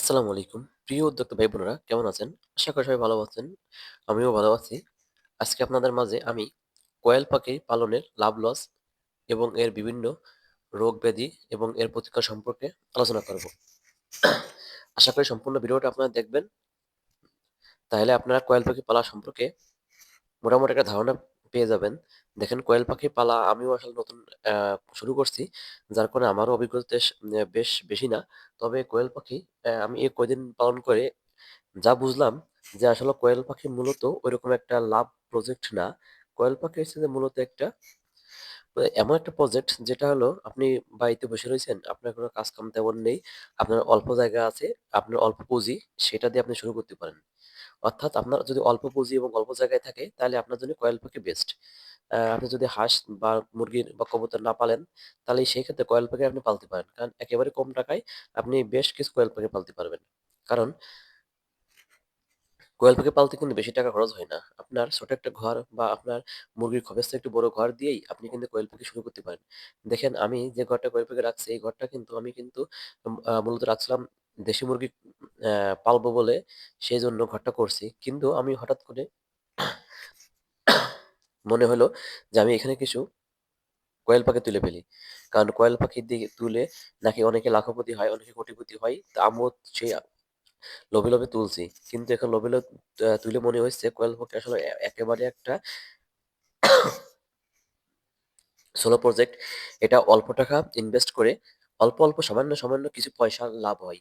আসসালামু আলাইকুম। প্রিয় উদ্যোক্তা ভাই বোনেরা কেমন আছেন? আশা করি সবাই ভালো আছেন। আমিও ভালো আছি। আজকে আপনাদের মাঝে আমি কোয়েল পাখি পালনের লাভ লস এবং এর বিভিন্ন রোগ ব্যাধি এবং এর প্রতিকার সম্পর্কে আলোচনা করব। আশা করি সম্পূর্ণ ভিডিওটা আপনারা দেখবেন। তাহলে আপনারা কোয়েল পাখি পালা সম্পর্কে মোটামুটি একটা ধারণা পেয়ে যাবেন। দেখেন কোয়েল পাখি পালা আমিও আসলে নতুন শুরু করছি। যার কারণে আমারও অভিজ্ঞতা বেশ বেশি না। তবে কোয়েল পাখি আমি এই কয়দিন পালন করে যা বুঝলাম যে আসলে কোয়েল পাখি মূলত ওইরকম একটা লাভ প্রজেক্ট না। কোয়েল পাখি হচ্ছে যে মূলত একটা এমন একটা প্রজেক্ট যেটা হলো আপনি বাড়িতে বসে রয়েছেন, আপনার কোনো কাজ-কাম তেমন নেই। আপনার অল্প জায়গা আছে, আপনার অল্প পুঁজি, সেটা দিয়ে আপনি শুরু করতে পারেন। অর্থাৎ আপনার যদি অল্প পুঁজি এবং অল্প জায়গায় থাকে তাহলে আপনার জন্য কয়েল পাখি বেস্ট। আপনি যদি হাঁস বা মুরগির বা কবুতর না পালেন তাহলে সেই ক্ষেত্রে কয়েল পাখি আপনি পালতে পারেন। কারণ একেবারে কম টাকায় আপনি বেশ কিছু কয়েল পাখি পালতে পারবেন। কারণ কোয়েল পাখি পালতে কিন্তু বেশি টাকা খরচ হয় না। আপনার ছোট একটা ঘর বা আপনার মুরগির খোপের একটু বড় ঘর দিয়েই আপনি কিন্তু কোয়েল পাখি শুরু করতে পারেন। দেখেন আমি যে ঘরটা কোয়েল পাখি রাখছি এই ঘরটা কিন্তু আমি কিন্তু মূলত রাখছিলাম দেশি মুরগি পালবো বলে সেজন্য ঘরটা করছি। কিন্তু আমি হঠাৎ করে মনে হলো যে আমি এখানে কিছু কোয়েল পাখি তুলে ফেলি। কারণ কোয়েল পাখি দিয়ে তুলে নাকি অনেকে লাখপতি হয়, অনেকে কোটিপতি হয়। তা আমিও সেই লোভে, লোভে তুলছি। কিন্তু এখন লোভে, লোভে তুলে মনে হইছে কোয়েল পাখি আসলে একেবারে একটা সোলো প্রজেক্ট। এটা অল্প টাকা ইনভেস্ট করে অল্প, অল্প সামান্য, সামান্য কিছু পয়সা লাভ হয়।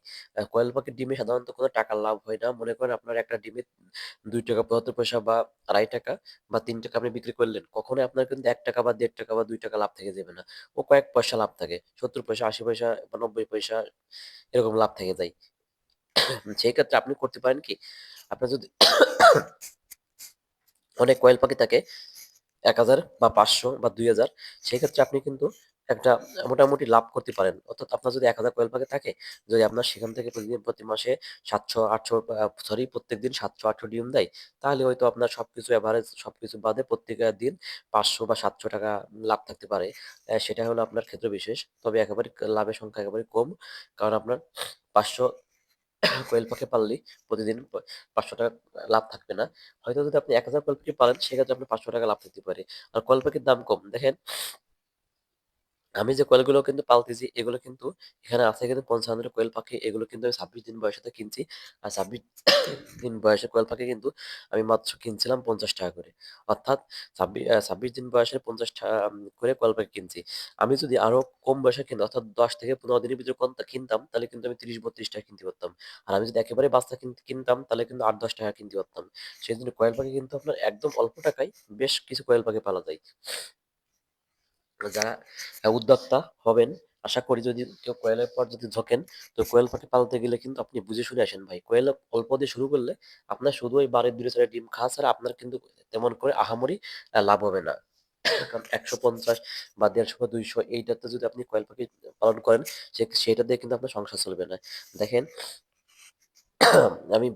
কোয়েল পাখির ডিমে সাধারণত কোনো টাকার লাভ হয় না। মনে করেন আপনার একটা ডিমে ৳২.৭৫ বা ৳২.৫ বা তিন টাকা আপনি বিক্রি করলেন। কখনোই আপনার কিন্তু এক টাকা বা ৳১.৫ বা দুই টাকা লাভ থেকে যাবে না। ও কয়েক পয়সা লাভ থাকে। ৭০ পয়সা, ৮০ পয়সা বা ৯০ পয়সা এরকম লাভ থেকে যায়। সেই ক্ষেত্রে আপনি করতে পারেন কি? আপনার যদি অনেক কোয়েল পাখি থাকে ১,০০০ বা ৫০০ বা ২,০০০ সেক্ষেত্রে আপনি কিন্তু একটা মোটামুটি লাভ করতে পারেন। অর্থাৎ আপনার যদি ১,০০০ কোয়েল পাখি থাকে, যদি আপনার সেখান থেকে প্রতিদিন প্রতি মাসে ৭০০-৮০০ আ সরি প্রত্যেকদিন সাতশো আটশো ডিম দেয়, তাহলে হয়তো আপনার সবকিছু এভারেজ সবকিছু বাদে প্রত্যেক দিন ৫০০ বা ৭০০ টাকা লাভ থাকতে পারে। সেটা হলো আপনার ক্ষেত্র বিশেষ। তবে একেবারে লাভের সংখ্যা একেবারে কম। কারণ আপনার ৫০০ কোয়েল পাখি পাললেই প্রতিদিন পাঁচশো টাকা লাভ থাকবে না। হয়তো যদি আপনি ১,০০০ কোয়েল পাখি পালেন সেক্ষেত্রে আপনি পাঁচশো টাকা লাভ দিতে পারে। আর কোয়েল পাখির দাম কম। দেখেন আমি যে কোয়েলগুলো কিন্তু পালতেছি, এগুলো কিন্তু এখানে আছে কিন্তু ৫০ ধরনের কোয়েল পাখি। এগুলো কিন্তু আমি ২৬ দিন বয়সেতে কিনছি। আর ২৬ দিন বয়সে কোয়েল পাখি কিন্তু আমি মাত্র কিনছিলাম ৳৫০ করে। অর্থাৎ ছাব্বিশ ২৬ দিন বয়সে পঞ্চাশ টাকা করে কোয়েল পাখি কিনছি। আমি যদি আরও কম বয়সে কিনতাম অর্থাৎ ১০ থেকে ১৫ দিনের ভিতরে কোনটা কিনতাম, তাহলে কিন্তু আমি তিরিশ, বত্রিশ টাকা কিনতে পারতাম। আর আমি যদি একেবারে বাচ্চা কিনতাম, তাহলে কিন্তু আট, দশ টাকা কিনতে পারতাম। সেই জন্য কোয়েল পাখি কিন্তু আপনার একদম অল্প টাকায় বেশ কিছু কোয়েল পাখি পালা যায়। যারা উদ্যোক্তা হবেন, আশা করি যদি কেউ কোয়েলের পর যদি ঝোঁকেন, তো কোয়েল পাখি পালতে গেলে কিন্তু আপনি বুঝে শুনে আসেন ভাই। কোয়েল অল্প দিয়ে শুরু করলে আপনার শুধু ওই বারের ২ টা ডিম খাওয়া ছাড়া আপনার কিন্তু তেমন করে আহামরি লাভ হবে না। কারণ ১৫০ বা ১৫০ বা ২০০ এইটাতে যদি আপনি কোয়েল পাখি পালন করেন, সে সেটা দিয়ে কিন্তু আপনার সংসার চলবে না। দেখেন আমি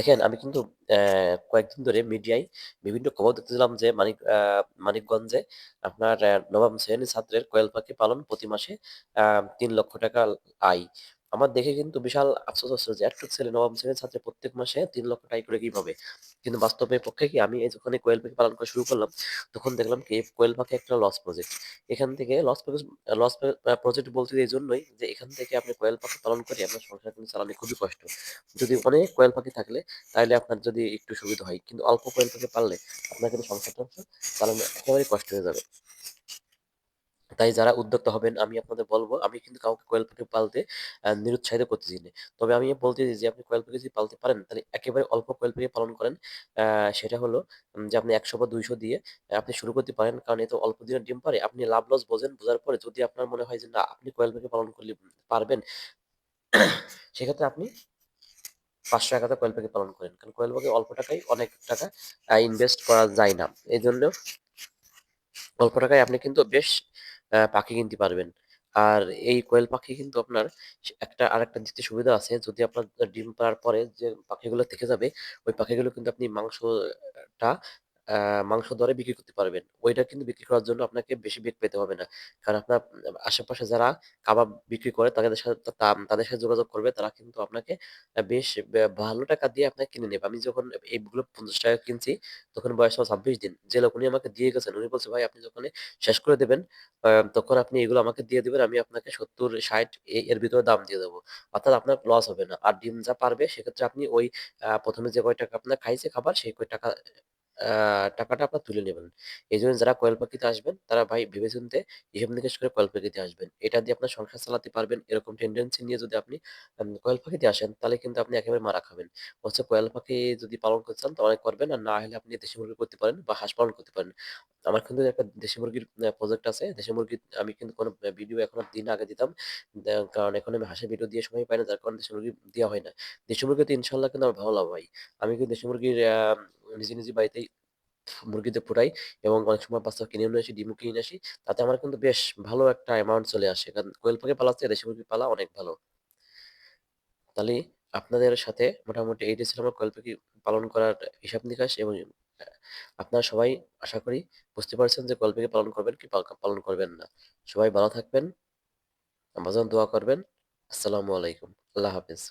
দেখেন, আমি কিন্তু কয়েকদিন ধরে মিডিয়ায় বিভিন্ন খবর দেখতেছিলাম যে মানিক মানিকগঞ্জে আপনার নবম শ্রেণির ছাত্রের কোয়েল পাখি পালন প্রতি মাসে তিন লক্ষ টাকা আয়। আমার দেখে কিন্তু বিশাল আফসোস হচ্ছিল যে এতটুক ছেলে নবম শ্রেণির ছাত্রের প্রত্যেক মাসে ৳৩,০০,০০০ আয় করে কীভাবে? কিন্তু বাস্তবের পক্ষে কি আমি এই যখন কোয়েল পাখি পালন করা শুরু করলাম, তখন দেখলাম কি কোয়েল পাখি একটা লস প্রজেক্ট। এখান থেকে লস লস প্রজেক্ট বলতে জন্যই যে এখান থেকে আপনি কোয়েল পাখি পালন করে আপনার সংসার কিন্তু চালানো খুবই কষ্ট। যদি অনেক কোয়েল পাখি থাকলে তাইলে আপনার যদি একটু সুবিধা হয়। কিন্তু অল্প কোয়েল পাখি পাললে আপনার কিন্তু সংসার-টংসার চালানো একেবারেই কষ্ট হয়ে যাবে। তাই যারা উদ্যোক্তা হবেন আমি আপনাদের বলব আমি কিন্তু কাউকে কোয়েল পাখি পালতে নিরুৎসাহিত করতেছি না। তবে আমি বলতেছি যে আপনি কোয়েল পাখি যদি পালতে পারেন তাহলে একেবারে অল্প কোয়েল পাখি পালন করেন। সেটা হলো যে আপনি ১০০ বা ২০০ দিয়ে আপনি শুরু করতে পারেন। কারণ এতে অল্প দিনের ডিম পাড়ে। আপনি লাভ লস বোঝেন, বোঝার পরে যদি আপনার মনে হয় যে না আপনি কোয়েল পাখি পালন করলে পারবেন, সেক্ষেত্রে আপনি ৫০০ ১,০০০ কোয়েল পাখি পালন করেন। কারণ কোয়েল পাখি অল্প টাকায় অনেক টাকা ইনভেস্ট করা যায় না। এই জন্য অল্প টাকায় আপনি কিন্তু বেশ আ পাখি কিনতে পারবেন। আর এই কোয়েল পাখি কিন্তু আপনার সে একটা আরেকটা দিতে সুবিধা আছে। যদি আপনার ডিম পাড়ার পরে যে পাখিগুলো থেকে যাবে, ওই পাখিগুলো কিন্তু আপনি মাংসটা মাংস দরে বিক্রি করতে পারবেন। ওইটা কিন্তু বিক্রি করার জন্য আপনাকে বেশি বেগ পেতে হবে না। কারণ আপনার আশেপাশে যারা কাবাব বিক্রি করে তাদের সাথে তাদের সাথে যোগাযোগ করবে। তারা কিন্তু আপনাকে বেশ ভালো টাকা দিয়ে আপনাকে কিনে নেবে। আমি যখন এইগুলো ৳৫০ কিনছি তখন বয়স আমার ২৬ দিন। যে লোক উনি আমাকে দিয়ে গেছেন উনি বলছে, "ভাই আপনি যখনই শেষ করে দেবেন তখন আপনি এগুলো আমাকে দিয়ে দিবেন। আমি আপনাকে ৭০-৬০ এ এর ভিতরে দাম দিয়ে দেবো অর্থাৎ আপনার লস হবে না। আর ডিম যা পারবে সেক্ষেত্রে আপনি ওই প্রথমে যে কয় টাকা আপনার খাইছে খাবার সেই কয় টাকা টাকাটা আপনার তুলে নেবেন। এই জন্য যারা কোয়েল পাখিতে আসবেন, তারা ভাই ভেবে-চিন্তে হিসাব নিকেশ করে কোয়েল পাখিতে আসবেন। এটা দিয়ে আপনার সংসার চালাতে পারবেন। এরকম টেনডেন্সি নিয়ে যদি আপনি কোয়েল পাখিতে আসেন, তাহলে কিন্তু আপনি একেবারে মারা খাবেন। হচ্ছে কোয়েল পাখি যদি পালন করতে চান তাহলে করবেন। আর না হলে আপনি দেশি মুরগি করতে পারেন বা হাঁস পালন করতে পারেন। আমার কিন্তু একটা দেশি মুরগির প্রজেক্ট আছে। দেশি মুরগি আমি কিন্তু কোনো ভিডিও এখনও দিন আগে দিতাম। কারণ এখন আমি হাঁসের ভিডিও দিয়ে সময় পাই না। যার কারণে দেশি মুরগি দেওয়া হয় না। দেশি মুরগিতে ইনশাল্লাহ কিন্তু আমার ভালো লাভ হয়। আমি কিন্তু দেশি মুরগির নিজে, নিজে বাড়িতেই মুরগিতে ফুটাই এবং অনেক সময় বাচ্চা কিনে নিয়ে আসি, ডিমও কিনে আসি। তাতে আমার কিন্তু বেশ ভালো একটা অ্যামাউন্ট চলে আসে। কারণ কোয়েল পাখি পালার চেয়ে দেশি মুরগি পালা অনেক ভালো। তাহলে আপনাদের সাথে মোটামুটি এইটাই ছিল আমার কোয়েল পাখি পালন করার হিসাব-নিকাশ এবং আ আপনারা সবাই আশা করি বুঝতে পারছেন যে কোয়েল পাখি পালন করবেন কি পালন করবেন না। সবাই ভালো থাকবেন, আমাজন দোয়া করবেন। আসসালামু আলাইকুম। আল্লাহ হাফেজ।